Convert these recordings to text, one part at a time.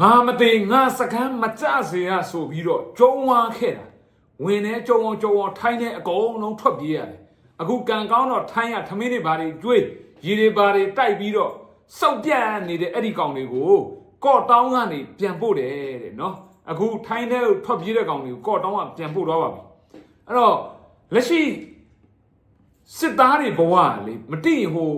ငါမသိငါစကမ်းမကြစေရဆိုပြီးတော့ကြုံဝါခဲ့တာဝင်နေကြုံအောင်ကြုံအောင်ထိုင်းနေအကုန်လုံးထွက်ပြေးရတယ်အခုကံကောင်းတော့ထိုင်းရထမင်းတွေဘာတွေကျွေးရေတွေဘာတွေတိုက်ပြီးတော့စောက်ပြတ်နေတဲ့အဲ့ဒီကောင်တွေကိုကော့တောင်းကနေပြန်ပို့တယ်တဲ့နော်အခုထိုင်းတဲ့ထွက်ပြေးတဲ့ကောင်တွေကိုကော့တောင်းကပြန်ပို့တော့ပါပြီအဲ့တော့လက်ရှိစစ်သားတွေဘဝကလေမတိရင်ဟို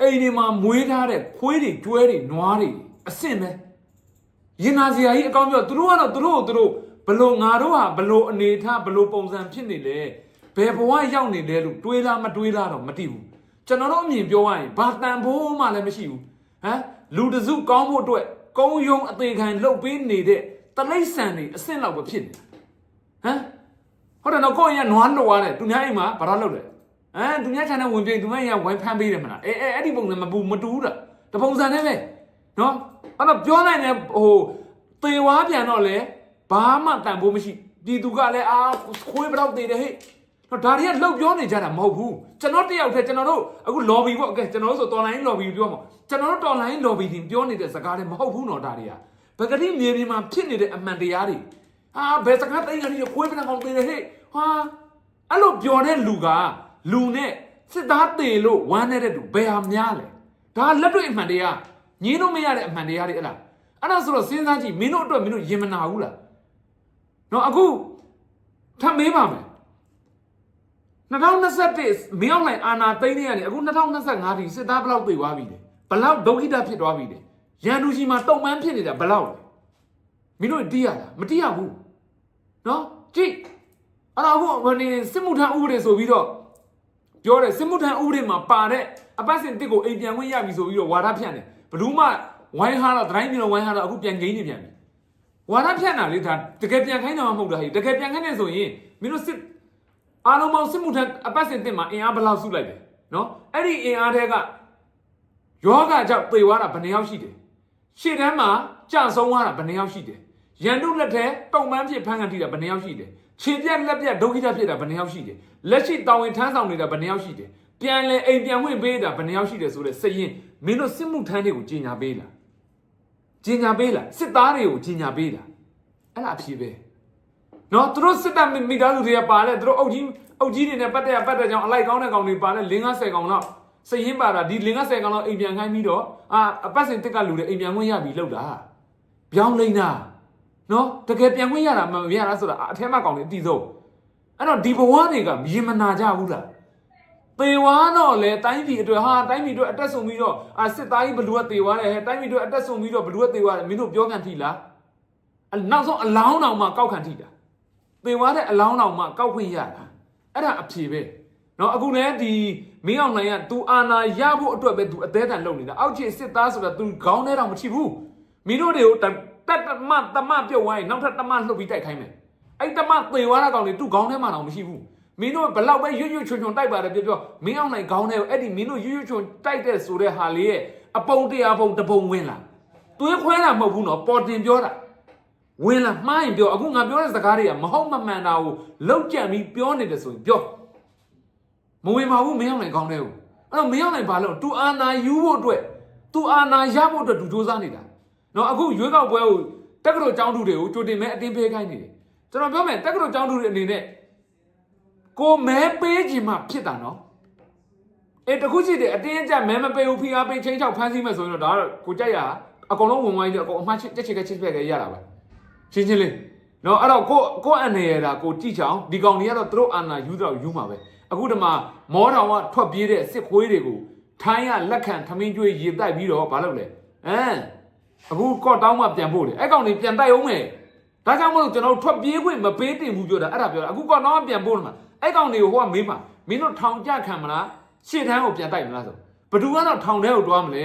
အိမ်တွေမှာမွေးထားတဲ့ခွေးတွေကျွဲတွေနွားတွေအဆင့်ပဲ ရင်နာစရာကြီးအကောင်းပြောသူတို့ကတော့သူတို့ကိုသူတို့ဘလို့ငါတို့ဟာဘလို့အနေထားဘလို့ပုံစံဖြစ်နေလဲဘယ်ဘဝရောက်နေလဲလို့တွေးလားမတွေးလားတော့မသိဘူးကျွန်တော်တို့အမြင်ပြောရရင်ဘာတန်ဖို့မှလည်းမရှိဘူးဟမ်လူတစုကောင်းဖို့အတွက်ကုန်းယုံအသေးခံလှုပ်ပေးနေတဲ့တလိษံတွေအဆင့်လောက်ပဲဖြစ်နေဟမ်ဟုတ်တယ်နော်ကိုယ့်ရင်ကနွားလို့ရတယ်သူများအိမ်မှာဘာလို့လုပ်လဲဟမ်သူများခြံထဲဝင်ပြေးသူများအိမ်ကဝိုင်းဖမ်းပေးတယ်မလားအဲအဲအဲ့ဒီပုံစံမပူမတူဘူးလားတပုံစံနဲ့ပဲ နော်အဲ့တော့ပြောနိုင်တယ်ဟိုသေဝါပြန်တော့လေဘာမှတန်ဖို့မရှိပြည်သူကလည်းအာခွေးပတော့သေးတယ်ဟဲ့တော့ဒါတွေကလှုပ်ပြောနေကြတာမဟုတ်ဘူးကျွန်တော်တယောက်တည်းကျွန်တော်တို့အခု lobby ပေါ့ကဲကျွန်တော်တို့ဆို online lobby ပြောမှာကျွန်တော်တို့ online lobby တင်ပြောနေတဲ့စကားတွေမဟုတ်ဘူးတော့ဒါတွေကပကတိမြေပြင်မှာဖြစ်နေတဲ့အမှန်တရားတွေအာဘယ်စကားတိုင်းကနေခွေးပတော့ကောင်သေးတယ်ဟဲ့ဟာအဲ့လိုပြောတဲ့လူကလူနဲ့စစ်သားတေလို့ဝမ်းနေတဲ့လူဘယ်ဟာများလဲဒါလက်တွေ့အမှန်တရား ညင်းလို့မရတဲ့အမှန်တရားတွေအဲ့လားအဲ့ဒါဆိုတော့စဉ်းစားကြည့်မင်းတို့အတွက်မင်းတို့ရင်မနာဘူးလားနော်အခုထပ်မေးပါမယ်2021မင်းအောင်လိုက်အာနာသိန်းနေရနေအခု2025ဒီစစ်သားဘယ်လောက်ပြေသွားပြီလဲဘယ်လောက်ဒုက္ခိတဖြစ်သွားပြီလဲရန်သူကြီးမှာတုံပန်းဖြစ်နေတာဘယ်လောက်လဲမင်းတို့တီးရတာမတီးရဘူးနော်ကြည့်အဲ့တော့အခုဟိုနေစစ်မှုထမ်းဥပဒေဆိုပြီးတော့ပြောတယ်စစ်မှုထမ်းဥပဒေမှာပါတဲ့အပတ်စဉ်တစ်ကိုအိမ်ပြန်ဝင်ရပြီဆိုပြီးတော့ဝါဒဖြန့်တယ် ဘယ်သူမှဝိုင်းဟာတော့တိုင်းပြည်လုံးဝိုင်းဟာတော့အခုပြန်ဂိမ်းနေပြန်ပြီဝါဒဖြန့်တာလေဒါတကယ်ပြန်ခိုင်းတာမှမဟုတ်တာဟဲ့တကယ်ပြန်ခိုင်းနေဆိုရင်မင်းတို့စစ်အားလုံးပေါင်းစစ်မှုထမ်းအပတ်စဉ်တစ်မှာအင်အားဘယ်လောက်စုလိုက်တယ်နော်အဲ့ဒီအင်အားတွေကယောဂကြောင့်သေသွားတာဘယ်နှယောက်ရှိတယ်ရှေ့တန်းမှာကြာဆုံးသွားတာဘယ်နှယောက်ရှိတယ်ရန်တုလက်ထဲတုံပန်းဖြစ်ဖမ်းကန်ထိတာဘယ်နှယောက်ရှိတယ်ခြေပြက်လက်ပြက်ဒုက္ခိတဖြစ်တာဘယ်နှယောက်ရှိတယ်လက်ရှိတောင်းဝင်ထမ်းဆောင်နေတာဘယ်နှယောက်ရှိတယ်ပြန်လဲအိမ်ပြန်ဝင်ပေးတာဘယ်နှယောက်ရှိတယ်ဆိုတဲ့စရင် မင်းတို့စစ်မှုထမ်းတွေကိုကြီးညာပေးလားကြီးညာပေးလားစစ်သားတွေကိုကြီးညာပေးလားအဲ့ဒါအဖြစ်ပဲနော်သူတို့စစ်တပ်မိသားစုတွေကပါလဲသူတို့အုပ်ကြီးအုပ်ကြီးတွေနဲ့ပတ်သက်ရပတ်သက်ကြောင်းအလိုက်ကောင်းတဲ့ကောင်တွေပါလဲ၄50ကောင်လောက်စရင်ပါတာဒီ၄50ကောင်လောက်အိမ်ပြန်ခိုင်းပြီးတော့အာအပတ်စဉ်တက်ကလူတွေအိမ်ပြန်ဝင်ရပြီလောက်တာပြောင်းလိမ့်တာနော်တကယ်ပြန်ခွင့်ရတာမရတာဆိုတာအထက်မှကောင်လေအတီးဆုံးအဲ့တော့ဒီဘဝတွေကမြင်မနာကြဘူးလား သေဝါတော့လေတိုင်းပြည်အတွက်ဟာတိုင်းပြည်အတွက်အတက်ဆုံပြီးတော့အာစစ်သားကြီးဘလူကသေဝါတယ်ဟဲ့တိုင်းပြည်အတွက်အတက်ဆုံပြီးတော့ဘလူကသေဝါတယ်မင်းတို့ပြောခံထိလားအနောက်ဆုံးအလောင်းတော်မှကောက်ခံထိတာသေဝါတဲ့အလောင်းတော်မှကောက်ခွင့်ရတာအဲ့ဒါအဖြေပဲနော်အခုလည်းဒီမင်းအောင်နိုင်က तू အာနာရဖို့အတွက်ပဲ तू အသေးတန်လုပ်နေတာအောက်ခြေစစ်သားဆိုတာ तू ခေါင်းထဲတော့မချိဘူးမင်းတို့တွေကိုတတက်တမတမပြုတ်ဝိုင်းနောက်ထပ်တမလှုပ်ပြီးတိုက်ခိုင်းမယ်အဲ့တမသေသွားတာကောင်လေ तू ခေါင်းထဲမှာတော့မရှိဘူး မင်းတို့ဘလောက်ပဲရွတ်ရွတ်ချွန်ချွန်တိုက်ပါတယ်ပြောပြောမင်းအောင်နိုင်ခေါင်းထဲကိုအဲ့ဒီမင်းတို့ရွတ်ရွတ်ချွန်တိုက်တဲ့ဆိုတဲ့ဟာလေးရဲ့အပုံတရားပုံတပုံဝင်လာသွေးခွဲတာမဟုတ်ဘူးနော်ပေါ်တင်ပြောတာဝင်လာမှားရင်ပြောအခုငါပြောတဲ့စကားတွေကမဟုတ်မမှန်တာကိုလောက်ကြံပြီးပြောနေတယ်ဆိုရင်ပြောမဝင်ပါဘူးမင်းအောင်နိုင်ခေါင်းထဲကိုအဲ့တော့မင်းအောင်နိုင်ဘာလို့တူအာနာယူဖို့အတွက်သူအာနာရဖို့အတွက်သူစူးစမ်းနေတာနော်အခုရွေးကောက်ပွဲကိုတက္ကသိုလ်ကျောင်းသူတွေကိုကြိုတင်မဲ့အတင်းပေးခိုင်းနေတယ်ကျွန်တော်ပြောမယ်တက္ကသိုလ်ကျောင်းသူတွေအနေနဲ့ ကိုမဲပေးခြင်းမှဖြစ်တာနော်အဲတခုရှိတယ်အတင်းအကျပ်မဲမပေးဘူးဖိအားပေးချင်းချောက်ဖမ်းဆီးမယ်ဆိုရင်တော့ဒါကတော့ကိုကြိုက်ရအကုန်လုံးဝင်ဝိုင်းတယ်အကုန်အမှတ်ချက်ချက်ချက်ကချက်ပြက်ကရတာပဲရှင်းရှင်းလေးနော်အဲ့တော့ကိုကိုအနေရတာကိုကြည့်ချောင်းဒီကောင်တွေကတော့သူတို့အာနာယူတော့ယူမှာပဲအခုဒီမှာမောတော်ကထွက်ပြေးတဲ့စစ်ခွေးတွေကိုထိုင်းကလက်ခံထမင်းကျွေးရေတိုက်ပြီးတော့မလုပ်လဲအမ်အခုကော့တောင်းမှပြန်ဖို့လေအဲ့ကောင်တွေပြန်တိုက်အောင်မယ်ဒါကြောင့်မလို့ကျွန်တော်တို့ထွက်ပြေးခွင့်မပေးတင်ဘူးပြောတာအဲ့ဒါပြောတာအခုကော့တောင်းကပြန်ဖို့မှာ အဲ့ကောင်တွေကိုဟိုကမေးမှာမင်းတို့ထောင်ကြခံမလားရှေ့တန်းကိုပြန်တိုက်မလားဆိုဘသူကတော့ထောင်ထဲကိုတွားမလဲ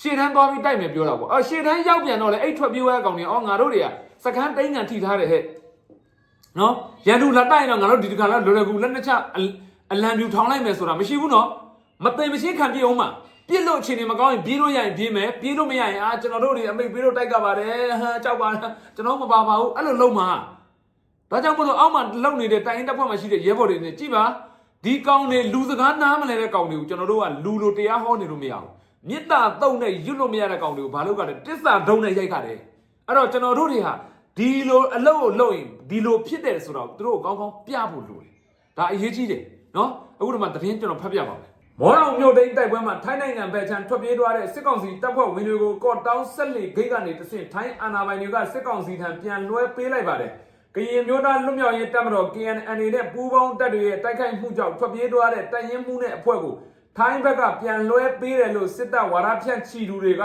ရှေ့တန်းသွားပြီးတိုက်မယ်ပြောတာပေါ့အော်ရှေ့တန်းရောက်ပြန်တော့လေအဲ့ထွက်ပြေးသွားတဲ့ကောင်တွေအော်ငါတို့တွေကစကန်းတိန်ငံထိထားတယ်ဟဲ့နော်ရန်သူလာတိုက်ရင်တော့ငါတို့ဒီတခါလာလွယ်လွယ်ကူလက်နှစ်ချအအလံပြူထောင်လိုက်မယ်ဆိုတာမရှိဘူးနော်မသိမရှိခံပြေအောင်မှာပြစ်လို့အချိန်နေမကောင်းရင်ပြေးလို့ရရင်ပြေးမယ်ပြေးလို့မရရင်အာကျွန်တော်တို့တွေအမိတ်ပြေးလို့တိုက်ကပါတယ်ဟမ်ကြောက်ပါလားကျွန်တော်မပါပါဘူးအဲ့လိုလုံးမှာ ဒါကြောင့်မလို့အောက်မှာလုံနေတဲ့တိုင်ရင်တက်ဖွဲ့မှာရှိတဲ့ရဲဘော်တွေနဲ့ကြည့်ပါဒီကောင်တွေလူစကားနားမလဲတဲ့ကောင်တွေကိုကျွန်တော်တို့ကလူလိုတရားဟောနေလို့မရဘူးမေတ္တာတုံနဲ့ရွတ်လို့မရတဲ့ကောင်တွေကိုဘာလို့ကလဲတစ္ဆာဒုံနဲ့ရိုက်ခါတယ်အဲ့တော့ကျွန်တော်တို့တွေဟာဒီလိုအလုပ်ကိုလုပ်ရင်ဒီလိုဖြစ်တယ်ဆိုတော့သူတို့ကိုကောင်းကောင်းပြဖို့လိုတယ်ဒါအရေးကြီးတယ်နော်အခုဒီမှာသတင်းကျွန်တော်ဖတ်ပြပါမယ်မော်တော်မြို့တိန်တိုက်ပွဲမှာထိုင်းနိုင်ငံဘက်ချန်ထွက်ပြေးသွားတဲ့စစ်ကောင်စီတပ်ဖွဲ့ဝင်တွေကိုကော့တောင်းဆက်လီဂိတ်ကနေတဆင့်ထိုင်းအာဏာပိုင်တွေကစစ်ကောင်စီထံပြန်လွှဲပေးလိုက်ပါတယ် ကရင်မျိုးသားလွတ်မြောက်ရေးတပ်မတော် KNN နဲ့ပူးပေါင်းတပ်တွေရဲ့တိုက်ခိုက်မှုကြောင့်ထွက်ပြေးသွားတဲ့တပ်ရင်းမှုနဲ့အဖွဲ့ကိုထိုင်းဘက်ကပြန်လွှဲပေးတယ်လို့စစ်တပ်ဝါဒဖြန့်ချီသူတွေက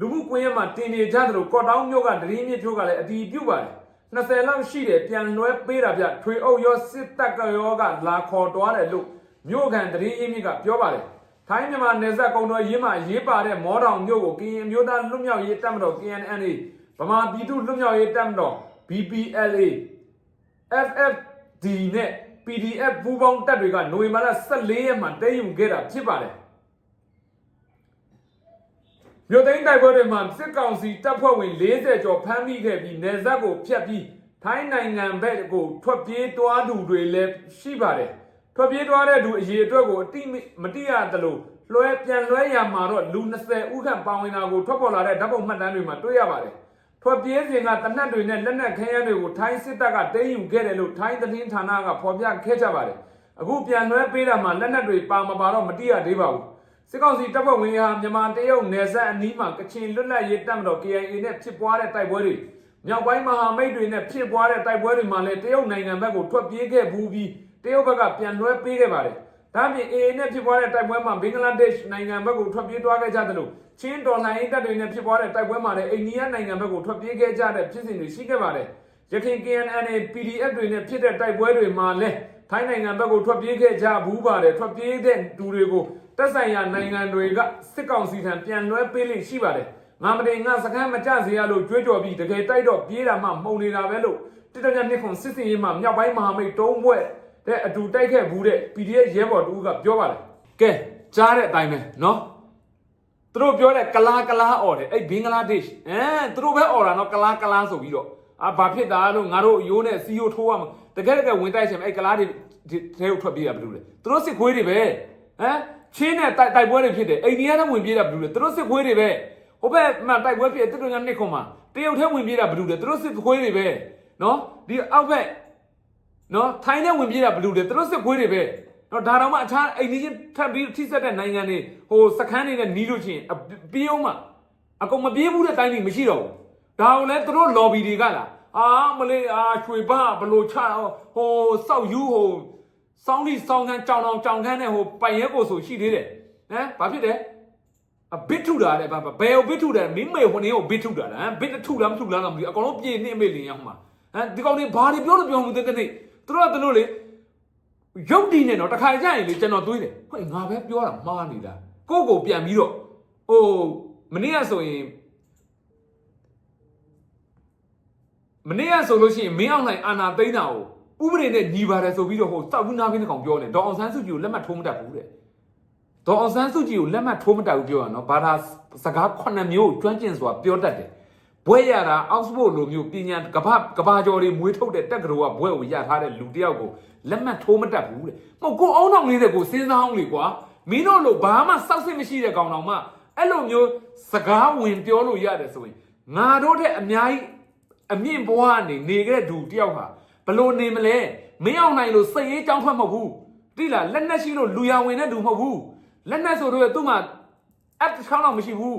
လူမှုကွန်ရက်မှာတင်နေကြသလိုကော့တောင်းမြို့ကဒရင်းမြစ်ချိုးကလည်းအတီးပြုတ်ပါတယ်20လောက်ရှိတယ်ပြန်လွှဲပေးတာဗျထွေအုပ်ရောစစ်တပ်ကရောကလာခေါ်သွားတယ်လို့မြို့ကန်ဒရင်းအင်းမြစ်ကပြောပါတယ်ထိုင်းမြန်မာနယ်စပ်ကုန်းတော်ရင်းမှာရေးပါတဲ့မောတောင်မြို့ကိုကရင်အမျိုးသားလွတ်မြောက်ရေးတပ်မတော် KNNA ဗမာပြည်သူ့လွတ်မြောက်ရေးတပ်မတော် BPLA FFD နဲ့ PDF ပူးပေါင်းတပ်တွေကနိုဝင်ဘာလ14ရက်မှာတည်ယူခဲ့တာဖြစ်ပါတယ်မြို့သိမ်းတိုက်ပွဲတွေမှာစစ်ကောင်စီတပ်ဖွဲ့ဝင်40ကျော်ဖမ်းမိခဲ့ပြီးနေဆက်ကိုဖျက်ပြီးထိုင်းနိုင်ငံဘက်ကိုထွက်ပြေးသွားသူတွေလည်းရှိပါတယ်။ထွက်ပြေးသွားတဲ့သူအရေအတွက်ကိုအတိမတိရသလိုလွှဲပြန်လွှဲရမှာတော့လူ20ဦးခန့်ပါဝင်တာကိုထွက်ပေါ်လာတဲ့ဓာတ်ပုံမှတ်တမ်းတွေမှာတွေ့ရပါတယ်။ ထွက်ပြေးစဉ်ကတနက်တွေနဲ့လက်နက်ခဲယမ်းတွေကိုထိုင်းစစ်တပ်ကတင်းယူခဲ့တယ်လို့ထိုင်းသတင်းဌာနကဖော်ပြခဲ့ကြပါတယ်။အခုပြန်လွှဲပေးတာမှာလက်နက်တွေပါမပါတော့မတိရသေးပါဘူး။စစ်ကောင်စီတပ်ဖွဲ့ဝင်ဟာမြန်မာတရုတ်နယ်စပ်အနီးမှာကချင်လွတ်လပ်ရေးတပ်မတော် KIA နဲ့ဖြစ်ပွားတဲ့တိုက်ပွဲတွေမြောက်ပိုင်းမဟာမိတ်တွေနဲ့ဖြစ်ပွားတဲ့တိုက်ပွဲတွေမှာလည်းတရုတ်နိုင်ငံဘက်ကိုထွက်ပြေးခဲ့ဘူးပြီးတရုတ်ဘက်ကပြန်လွှဲပေးခဲ့ပါတယ်။ ဒါ့အပြင် AA နဲ့ဖြစ်ပွားတဲ့တိုက်ပွဲမှာဘင်္ဂလားဒေ့ရှ်နိုင်ငံဘက်ကိုထွက်ပြေးသွားခဲ့ကြသလိုချင်းတော်လှန်ရေးတပ်တွေနဲ့ဖြစ်ပွားတဲ့တိုက်ပွဲမှာလည်းအိန္ဒိယနိုင်ငံဘက်ကိုထွက်ပြေးခဲ့ကြတဲ့ဖြစ်စဉ်တွေရှိခဲ့ပါတယ်။ရခိုင် KNN PDF တွေနဲ့ဖြစ်တဲ့တိုက်ပွဲတွေမှာလည်းထိုင်းနိုင်ငံဘက်ကိုထွက်ပြေးခဲ့ကြဘူးပါတယ်ထွက်ပြေးတဲ့သူတွေကိုတက်ဆိုင်ရာနိုင်ငံတွေကစစ်ကောင်စီထံပြန်လွှဲပေးလိမ့်ရှိပါတယ်။ငါမတင်ငါစကမ်းမကြစေရလို့ကြွေးကြော်ပြီးတကယ်တိုက်တော့ပြေးတာမှမှုံနေတာပဲလို့တိတညနှစ်ခွန်စစ်စင်ရေးမှာမြောက်ပိုင်းမဟာမိတ်တုံးဘွဲ့ တဲ့အတူတိုက်ခဲ့ဘူးတဲ့ PDF ရဲဘော်တူကပြောပါတယ်။ကဲကြားတဲ့အတိုင်းပဲနော်။သူတို့ပြောတဲ့ကလားကလားអော်တယ်အဲ့ဘင်္ဂလားဒေ့ရှ်အဲသူတို့ပဲអော်တာနော်ကလားကလားဆိုပြီးတော့အာဘာဖြစ်တာလို့ငါတို့ရိုးနဲ့စီယိုထိုးရမှာတကယ်တကယ်ဝင်တိုက်ချင်အဲ့ကလားတွေထဲကိုထွက်ပြေးရဘယ်လိုလဲသူတို့စစ်ခွေးတွေပဲဟမ်ချင်းနဲ့တိုက်တိုက်ပွဲတွေဖြစ်တယ်အိန္ဒိယနဲ့ဝင်ပြေးတာဘယ်လိုလဲသူတို့စစ်ခွေးတွေပဲဟိုဘက်မှာတိုက်ပွဲဖြစ်တယ်တူတူညာနှစ်ခွန်မှာတရုတ်ထဲဝင်ပြေးတာဘယ်လိုလဲသူတို့စစ်ခွေးတွေပဲနော်ဒီအောက်ဘက် နော်ထိုင်းနဲ့ဝင်ပြေးတာဘယ်လိုလဲသူတို့စစ်ခွေးတွေပဲနော်ဒါတော့မှအခြားအိန္ဒိယထပ်ပြီးထိစက်တဲ့နိုင်ငံတွေဟိုစခန်းတွေနဲ့နီးလို့ချင်းပြေးအောင်မှအကုန်မပြေးဘူးတဲ့တိုင်းတွေမရှိတော့ဘူးဒါကိုလည်းသူတို့ lobby တွေကလားအာမလေးအာရွှေဘဘလို့ချဟိုစောက်ယူဟိုစောင်းလီစောင်းခန်းကြောင်တောင်ကြောင်ခန်းနဲ့ဟိုပိုင်ရဲကိုဆိုရှိသေးတယ်ဟမ်ဘာဖြစ်တယ်အဘစ်ထုတာလေဘာဘယ်ကိုဘစ်ထုတယ်မင်းမေဟိုနေကိုဘစ်ထုတာလားဟမ်ဘစ်ထုလားမထုလားတော့မသိဘူးအကောင်လုံးပြေနေမေလင်းရမှာဟမ်ဒီကောင်တွေဘာတွေပြောလို့ပြောမှုတဲ့တဲ့ သူတို့ကသူတို့လေရုပ်တည်နေတော့တခါကြရင်လေကျွန်တော်တွေးတယ်ဟဲ့ငါပဲပြောတာမှားနေတာကိုကိုပြန်ပြီးတော့ဟိုမနေ့ကဆိုရင်မနေ့ကဆိုလို့ရှိရင်မင်းအောင်နိုင်အာနာသိန်းတာကိုဥပဒေနဲ့ညီပါတယ်ဆိုပြီးတော့ဟိုစောက်ဘူးနားပြီးတဲ့ကောင်ပြောနေဒေါအောင်ဆန်းစုကြည်ကိုလက်မှတ်ထိုးမတတ်ဘူးတဲ့ဒေါအောင်ဆန်းစုကြည်ကိုလက်မှတ်ထိုးမတတ်ဘူးပြောရနော်ဘာသာစကားခုနှစ်မျိုးကျွမ်းကျင်စွာပြောတတ်တယ် ဘွဲရတာအောက်စဖို့လိုမျိုးပညာကဘာကဘာကျော်တွေမွေးထုတ်တဲ့တက်ကတော်ကဘွဲကိုရထားတဲ့လူတယောက်ကိုလက်မှတ်ထိုးမတတ်ဘူးတဲ့မဟုတ်ကိုအောင်တော်လေးတဲ့ကိုစဉ်းစားအောင်လေကွာမင်းတို့လိုဘာမှစောက်စစ်မရှိတဲ့ကောင်တော်မှအဲ့လိုမျိုးစကားဝင်ပြောလို့ရတယ်ဆိုရင်ငါတို့တဲ့အများကြီးအမြင့်ဘွားကနေနေခဲ့တဲ့သူတယောက်ဟာဘလို့နေမလဲမင်းအောင်နိုင်လို့စိတ်ရေးကြောင်းထွက်မဟုတ်ဘူးတိလားလက်နက်ရှိလို့လူရဝင်တဲ့သူမဟုတ်ဘူးလက်နက်ဆိုတော့သူ့မှာအပ်ချောင်းတော့မရှိဘူး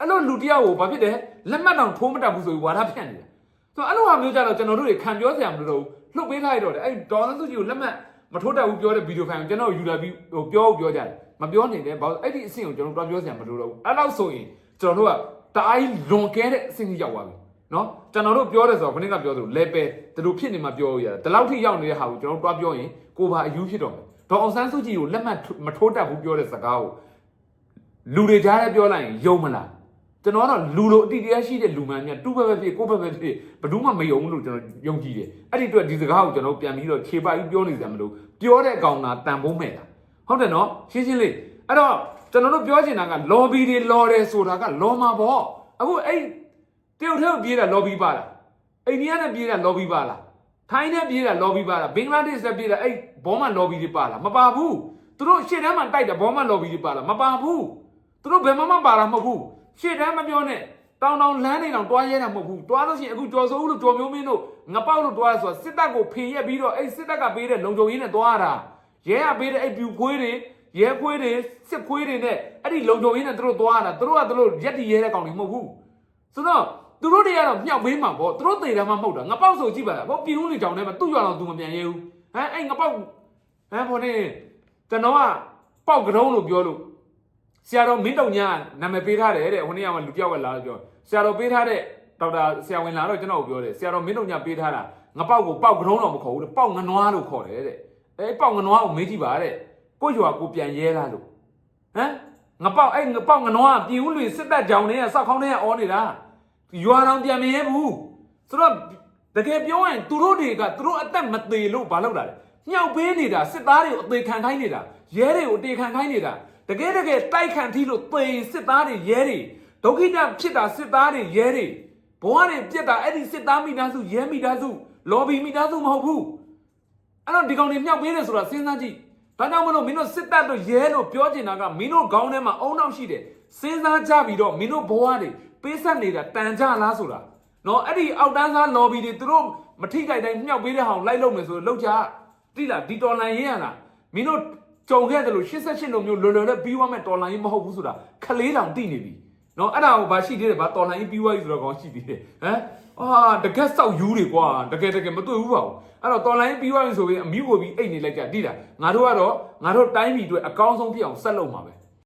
အဲ့လိုလူတယောက်ကိုဘာဖြစ်တယ်လက်မှတ်တောင်ထိုးမတတ်ဘူးဆိုပြီးဝါဒဖြန့်နေတယ်ဆိုတော့အဲ့လိုဟာမျိုးကြတော့ကျွန်တော်တို့တွေခံပြောစရာမလိုတော့ဘူးလှုပ်ပေးထားရတော့တယ်အဲ့ဒေါ်စန်းစုကြည်ကိုလက်မှတ်မထိုးတတ်ဘူးပြောတဲ့ဗီဒီယိုဖိုင်ကိုကျွန်တော်ယူလာပြီးဟိုပြောပြောကြတယ်မပြောနေတယ်ဘာလို့အဲ့ဒီအဆင့်ကိုကျွန်တော်တို့ပြောစရာမလိုတော့ဘူးအဲ့လောက်ဆိုရင်ကျွန်တော်တို့ကတအားကြီးလွန်ကဲတဲ့အဆင့်ကြီးရောက်သွားပြီနော်ကျွန်တော်တို့ပြောတယ်ဆိုတော့ခဏကပြောသလို level ဒီလိုဖြစ်နေမှပြောရတာဒီလောက်ထိရောက်နေတဲ့ဟာကိုကျွန်တော်တို့တွားပြောရင်ကိုပါအယူဖြစ်တော့မယ်ဒေါအောင်ဆန်းစုကြည်ကိုလက်မှတ်မထိုးတတ်ဘူးပြောတဲ့စကားကိုလူတွေကြားထဲပြောလိုက်ရင်ယုံမလား ကျွန်တော်ကတော့လူလိုအတိတရားရှိတဲ့လူမှန်များတူပဲပဲဖြစ်ကိုပဲပဲဖြစ်ဘယ်သူမှမယုံဘူးလို့ကျွန်တော်ယုံကြည်တယ်အဲ့ဒီအတွက်ဒီစကားကိုကျွန်တော်ပြန်ပြီးတော့ခြေပိုက်ပြောနေကြမလို့ပြောတဲ့ကောင်ကတန်ဖိုးမဲ့တာဟုတ်တယ်နော်ရှင်းရှင်းလေးအဲ့တော့ကျွန်တော်တို့ပြောချင်တာက lobby တွေ law တယ်ဆိုတာက law မှာပေါ့အခုအဲ့တရုတ်ထဲကိုပြေးတာ lobby ပါလားအိန္ဒိယနဲ့ပြေးတာ lobby ပါလားထိုင်းနဲ့ပြေးတာ lobby ပါလားဘင်္ဂလားဒေ့ရှ်နဲ့ပြေးတာအဲ့ဘောမ lobby တွေပါလားမပါဘူးသူတို့ရှေ့တန်းမှာတိုက်တာဘောမ lobby တွေပါလားမပါဘူးသူတို့ဘယ်မှမပါတာမဟုတ်ဘူး ရှေ့တန်းမပြောနဲ့တတောင်တောင်လမ်းနေတောင်တွားရဲတာမဟုတ်ဘူးတွားလို့ရှိရင်အခုကြော်စိုးဦးလို့ကြော်မျိုးမင်းတို့ငပောက်လို့တွားဆိုစစ်တပ်ကိုဖင်ရက်ပြီးတော့အဲ့စစ်တပ်ကပေးတဲ့လုံခြုံရေးနဲ့တွားတာရဲကပေးတဲ့အဲ့ပြူခွေးတွေရဲခွေးတွေစစ်ခွေးတွေနဲ့အဲ့ဒီလုံခြုံရေးနဲ့သူတို့တွားတာသူတို့ကသူတို့ရက်တီရဲတဲ့ကောင်တွေမဟုတ်ဘူးဆိုတော့သူတို့တွေကတော့မြောက်ပေးမှာပေါ့သူတို့သေးတယ်မှမဟုတ်တာငပောက်ဆိုကြည့်ပါလားဘောပြည်ဦးနေကြောင်ထဲမှာသူ့ရွာတော်သူမပြန်ရဲဘူးဟမ်အဲ့ငပောက်ဟမ်ဘောနေကျွန်တော်ကပေါက်ကြုံလို့ပြောလို့ ဆရာတော်မင်းတုံညာနာမည်ပေးထားတယ်တဲ့ဟိုနေ့ကမှလူပြောက်ကလာလို့ပြောဆရာတော်ပေးထားတဲ့ဒေါက်တာဆရာဝန်လာတော့ကျွန်တော်ကိုပြောတယ်ဆရာတော်မင်းတုံညာပေးထားတာငပေါက်ကိုပေါက်ကြုံတော့မခေါ်ဘူးတဲ့ပေါက်ငနွားလို့ခေါ်တယ်တဲ့အဲပေါက်ငနွားကိုမေးကြည့်ပါတဲ့ကိုရွာကိုပြန်ရဲလားလို့ဟမ်ငပေါက်အဲ့ငပေါက်ငနွားပြည်ဦးလွေစစ်တပ်ကြောင်တွေကစောက်ခေါင်းတွေကအော်နေတာရွာတော်ပြန်မရဲဘူးဆိုတော့တကယ်ပြောရင်သူတို့တွေကသူတို့အသက်မသေးလို့ဘာလုပ်တာလဲညှောက်ပေးနေတာစစ်သားတွေကိုအသေးခံခိုင်းနေတာရဲတွေကိုအသေးခံခိုင်းနေတာ တကယ်တကယ်တိုက်ခံထီလို့သေစစ်သားတွေရဲတွေဒုက္ခိတဖြစ်တာစစ်သားတွေရဲတွေဘဝတွေပြက်တာအဲ့ဒီစစ်သားမိသားစုရဲမိသားစုလော်ဘီမိသားစုမဟုတ်ဘူးအဲ့တော့ဒီကောင်တွေမြောက်ပေးတယ်ဆိုတာစဉ်းစားကြည့်ဒါကြောင့်မလို့မင်းတို့စစ်တပ်တို့ရဲလို့ပြောချင်တာကမင်းတို့ခေါင်းထဲမှာအုံနောက်ရှိတယ်စဉ်းစားကြပြီးတော့မင်းတို့ဘဝတွေပေးဆက်နေတာတန်ကြလားဆိုတာနော်အဲ့ဒီအောက်တန်းစားလော်ဘီတွေသူတို့မထိကြိုက်တိုင်းမြောက်ပေးတဲ့ဟောင်လိုက်လို့မယ်ဆိုတော့လောက်ကြတိလားဒီတော်လန်ရေးရလားမင်းတို့ ကြုံခဲ့တယ်လို့88လုံးမျိုးလွယ်လွယ်နဲ့ပြီးွားမဲ့တော်လိုင်းမဟုတ်ဘူးဆိုတာခလေးတောင်တိနေပြီနော်အဲ့ဒါကိုဘာရှိသေးတယ်ဘာတော်လိုင်းပြီးွားပြီဆိုတော့ကောင်းရှိသေးတယ်ဟမ်အာတကက်ဆောက်ယူတွေကွာတကယ်တကယ်မတွေ့ဘူးပါဘူးအဲ့တော့တော်လိုင်းပြီးွားပြီဆိုရင်အမိကိုပြီးအိတ်နေလိုက်ကြတိတာငါတို့ကတော့ငါတို့တိုင်းပြည်အတွက်အကောင်းဆုံးဖြစ်အောင်ဆက်လုပ်မှာပဲ